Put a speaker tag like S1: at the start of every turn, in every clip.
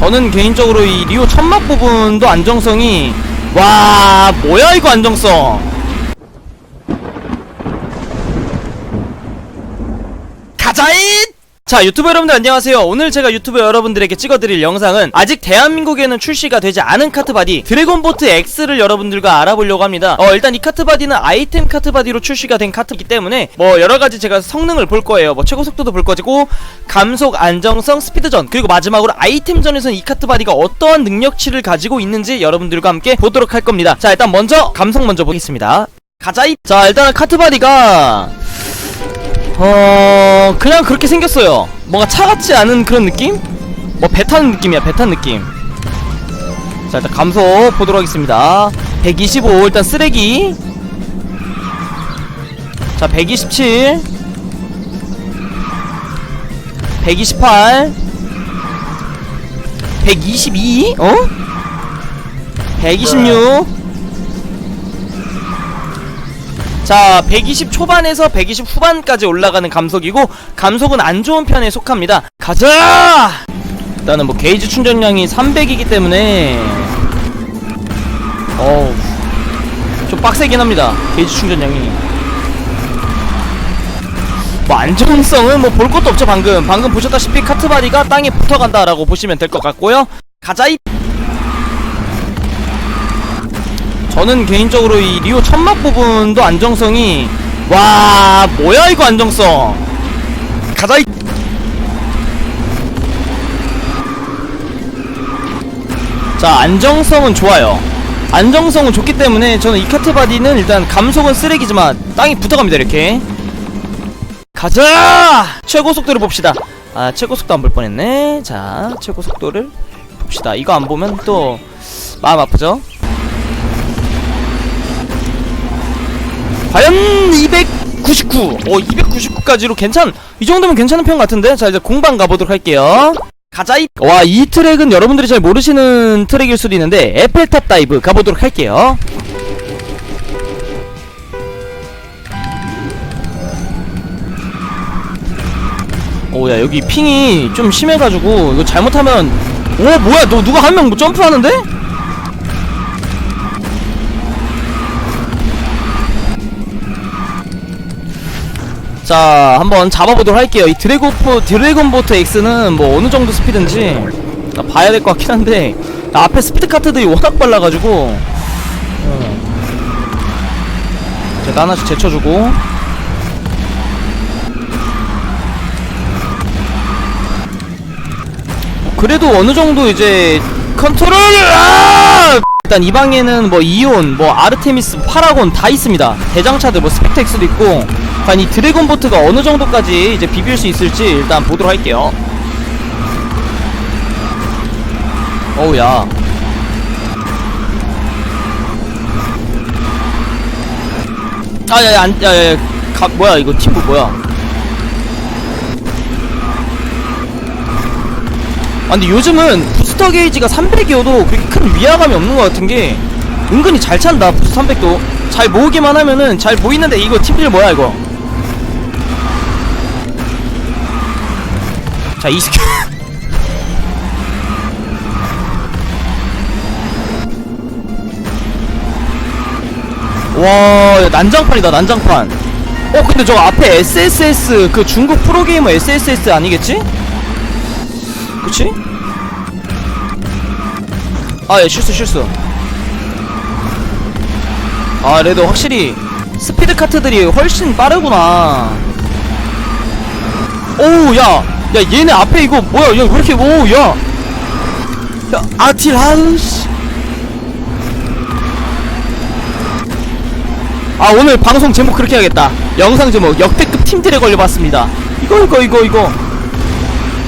S1: 저는 개인적으로 이 리오 천막 부분도 안정성이 와 뭐야 이거 안정성 가자잇! 자 유튜브 여러분들 안녕하세요. 오늘 제가 유튜브 여러분들에게 찍어드릴 영상은 아직 대한민국에는 출시가 되지 않은 카트바디 드래곤보트 X를 여러분들과 알아보려고 합니다. 어 일단 이 카트바디는 아이템 카트바디로 출시가 된 카트이기 때문에 뭐 여러가지 제가 성능을 볼 거예요. 뭐 최고 속도도 볼 거고 감속 안정성 스피드전 그리고 마지막으로 아이템전에서는 이 카트바디가 어떠한 능력치를 가지고 있는지 여러분들과 함께 보도록 할 겁니다. 자 일단 먼저 감성 먼저 보겠습니다. 가자잇 자 일단은 카트바디가 어 그냥 그렇게 생겼어요. 뭔가 차 같지 않은 그런 느낌? 뭐 배 타는 느낌이야 배 타는 느낌. 자 일단 감소 보도록 하겠습니다. 125 일단 쓰레기. 자 127 128 122 어? 126 자, 120 초반에서 120 후반까지 올라가는 감속이고 감속은 안 좋은 편에 속합니다. 가자! 일단은 뭐 게이지 충전량이 300이기 때문에 어우 좀 빡세긴 합니다. 게이지 충전량이 뭐 안정성은 뭐 볼 것도 없죠 방금 방금 보셨다시피 카트바디가 땅에 붙어간다라고 보시면 될 것 같고요. 가자이 저는 개인적으로 이 리오 천막 부분도 안정성이 와 뭐야 이거 안정성. 가자 이. 자 안정성은 좋아요. 안정성은 좋기 때문에 저는 이 카트바디는 일단 감속은 쓰레기지만 땅이 붙어갑니다 이렇게. 가자! 최고 속도를 봅시다. 아 최고 속도 안 볼 뻔했네. 자 최고 속도를 봅시다. 이거 안 보면 또 마음 아프죠 과연 299. 어, 299까지로 괜찮. 이 정도면 괜찮은 편 같은데. 자, 이제 공방 가보도록 할게요. 가자이. 와, 이 트랙은 여러분들이 잘 모르시는 트랙일 수도 있는데 에펠탑 다이브 가보도록 할게요. 오, 야, 여기 핑이 좀 심해가지고 이거 잘못하면 오, 뭐야, 너 누가 한 명 점프하는데? 자 한번 잡아보도록 할게요 이 드래곤포 드래곤보트 X는 뭐 어느 정도 스피드인지 나 봐야 될 것 같긴 한데 나 앞에 스피드 카트들이 워낙 빨라가지고 어. 자, 나 하나씩 제쳐주고 그래도 어느 정도 이제 컨트롤 아! 일단 이 방에는 뭐 이온, 뭐 아르테미스, 파라곤 다 있습니다. 대장차들 뭐 스펙텍스도 있고 과연 이 드래곤 보트가 어느 정도까지 이제 비빌 수 있을지 일단 보도록 할게요. 어우 야. 아 야 야 안 야 야 가 뭐야 이거 팀부 뭐야? 아 근데 요즘은 부스터 게이지가 300이어도 그렇게 큰 위화감이 없는 것 같은 게 은근히 잘 찬다 부스터 300도. 잘 모으기만 하면은 잘 모이는데 이거 팀들 뭐야 이거? 자 이 스킬. 와 야, 난장판이다 난장판. 어 근데 저 앞에 SSS 그 중국 프로게이머 SSS 아니겠지? 그치? 아, 예, 실수, 실수. 아, 그래도 확실히 스피드 카트들이 훨씬 빠르구나. 오우, 야. 야, 얘네 앞에 이거 뭐야? 야, 왜 이렇게, 오우, 야. 야, 아틸, 씨. 아, 오늘 방송 제목 그렇게 해야겠다. 영상 제목, 역대급 팀들에 걸려봤습니다. 이거, 이거, 이거, 이거.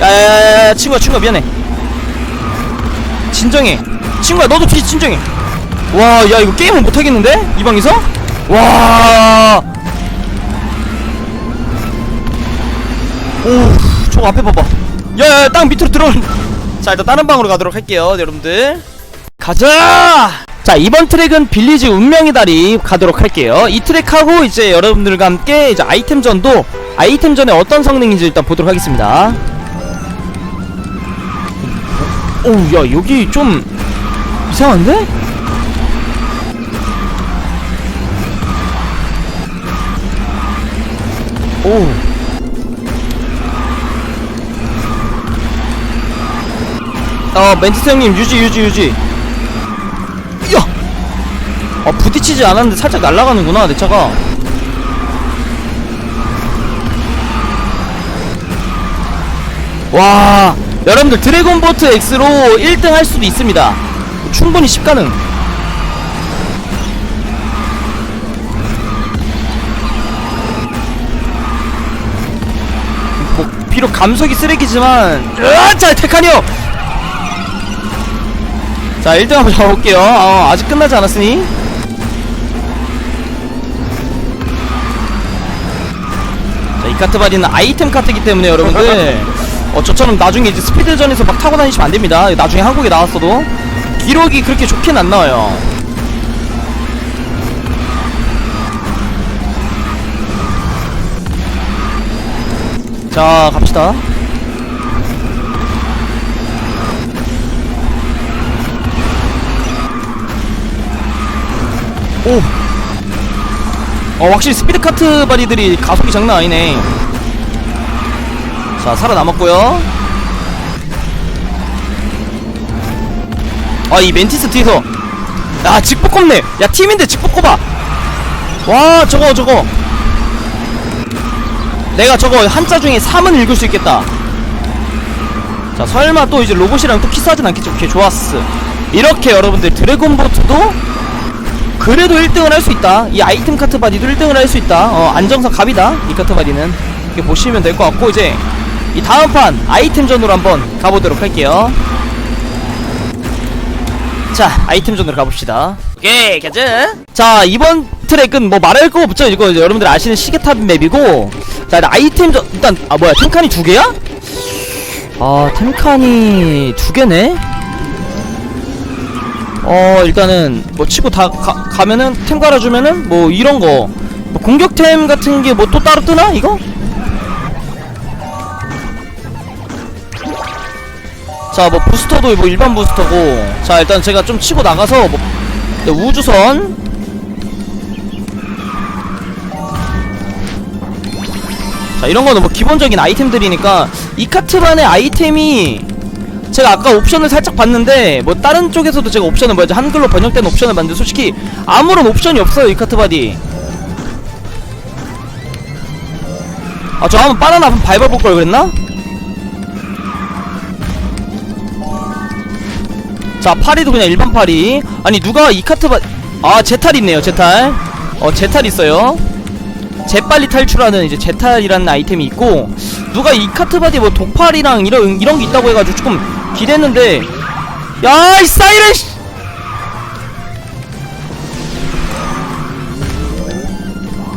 S1: 야야야야 친구야 친구야 미안해 진정해 친구야 너도 진- 진정해 와 야 이거 게임을 못하겠는데? 이 방에서? 와 오, 저거 앞에 봐봐. 야, 야, 땅 밑으로 들어. 자, 일단 다른 방으로 가도록 할게요, 여러분들. 가자! 자, 이번 트랙은 빌리지 운명의 다리 가도록 할게요. 이 트랙하고 이제 여러분들과 함께 이제 아이템전도 아이템전에 어떤 성능인지 일단 보도록 하겠습니다. 어우 야 여기 좀 이상한데? 오. 어 멘티스 형님 유지 유지 유지 야! 어 부딪히지 않았는데 살짝 날아가는구나 내 차가 와 여러분들 드래곤보트 X로 1등 할 수도 있습니다. 충분히 10가능. 뭐 비록 감속이 쓰레기지만 으아자 테카니오 자 1등 한번 잡아볼게요. 어, 아직 끝나지 않았으니. 자, 이 카트 바디는 아이템 카트이기 때문에 여러분들 어, 저처럼 나중에 이제 스피드전에서 막 타고 다니시면 안 됩니다. 나중에 한국에 나왔어도 기록이 그렇게 좋긴 안 나와요. 자, 갑시다. 오! 어, 확실히 스피드 카트 바디들이 가속이 장난 아니네. 자, 살아남았고요. 아, 이 멘티스 뒤에서. 야, 직복 꼽네. 야, 팀인데 직복 꼽아. 와, 저거, 저거. 내가 저거 한자 중에 3은 읽을 수 있겠다. 자, 설마 또 이제 로봇이랑 또 키스하진 않겠지? 오케이, 좋았어. 이렇게 여러분들 드래곤보트도 그래도 1등을 할 수 있다. 이 아이템 카트 바디도 1등을 할 수 있다. 어, 안정성 갑이다. 이 카트 바디는. 이렇게 보시면 될 것 같고, 이제 이 다음 판 아이템전으로 한번 가보도록 할게요. 자, 아이템전으로 가봅시다. 오케이, 가자. 자, 이번 트랙은 뭐 말할 거 없죠? 이거 여러분들 아시는 시계탑 맵이고. 자, 아이템전, 일단, 아, 뭐야, 템칸이 두 개야? 아, 템칸이 두 개네? 어, 일단은, 뭐 치고 다 가, 가면은, 템 갈아주면은, 뭐 이런 거. 뭐 공격템 같은 게 뭐 또 따로 뜨나? 이거? 자, 뭐 부스터도 뭐 일반 부스터고. 자, 일단 제가 좀 치고 나가서 뭐 네, 우주선. 자, 이런 거는 뭐 기본적인 아이템들이니까 이 카트만의 아이템이 제가 아까 옵션을 살짝 봤는데 뭐 다른 쪽에서도 제가 옵션을 뭐지 한글로 번역된 옵션을 봤는데 솔직히 아무런 옵션이 없어요 이 카트 바디. 아, 저 한번 바나나 한번 밟아볼 걸 그랬나? 자 파리도 그냥 일반 파리 아니 누가 이 카트 바... 아 제탈 있네요 제탈. 어 제탈 있어요. 재빨리 탈출하는 이제 제탈이라는 아이템이 있고 누가 이 카트 바디 뭐 독팔이랑 이런 이런 게 있다고 해가지고 조금 기대했는데 야 이 사이렌 씨!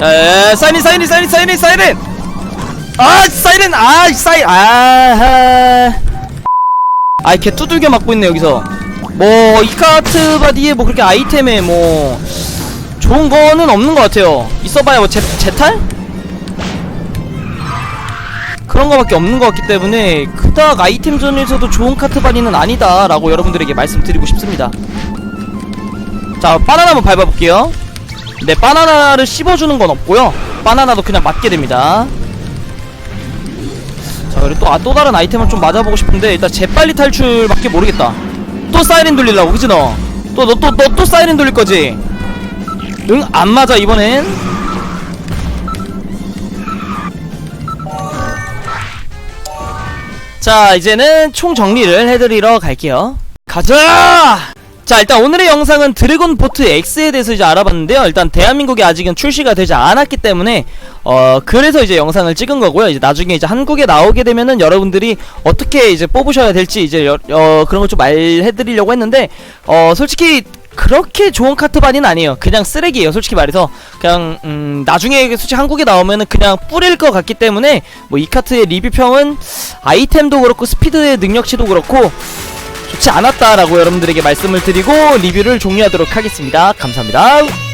S1: 야야야 사이렌 사이렌 사이렌 사이렌 사이렌! 아 사이렌 아 사이 아하. 아이 개 두들겨 맞고 있네 여기서 뭐 이 카트 바디에 뭐 그렇게 아이템에 뭐 좋은 거는 없는 것 같아요. 있어봐야 뭐 제, 제탈? 그런 거밖에 없는 것 같기 때문에 그닥 아이템전에서도 좋은 카트 바디는 아니다 라고 여러분들에게 말씀드리고 싶습니다. 자 바나나 한번 밟아볼게요. 네 바나나를 씹어주는 건 없고요. 바나나도 그냥 맞게 됩니다. 자 그리고 또, 아, 또 다른 아이템을 좀 맞아보고 싶은데 일단 재빨리 탈출밖에 모르겠다 또 사이렌 돌리려고 그지 너? 또 너 또 너 또 사이렌 돌릴 거지? 응? 안 맞아 이번엔 자 이제는 총 정리를 해드리러 갈게요 가자! 자 일단 오늘의 영상은 드래곤 보트 X에 대해서 이제 알아봤는데요. 일단 대한민국에 아직은 출시가 되지 않았기 때문에 어 그래서 이제 영상을 찍은 거고요. 이제 나중에 이제 한국에 나오게 되면은 여러분들이 어떻게 이제 뽑으셔야 될지 이제 여, 어 그런 걸 좀 말해드리려고 했는데 어 솔직히 그렇게 좋은 카트바디는 아니에요. 그냥 쓰레기예요 솔직히 말해서. 그냥 음 나중에 솔직히 한국에 나오면은 그냥 뿌릴 것 같기 때문에 뭐 이 카트의 리뷰평은 아이템도 그렇고 스피드의 능력치도 그렇고 좋지 않았다라고 여러분들에게 말씀을 드리고 리뷰를 종료하도록 하겠습니다. 감사합니다.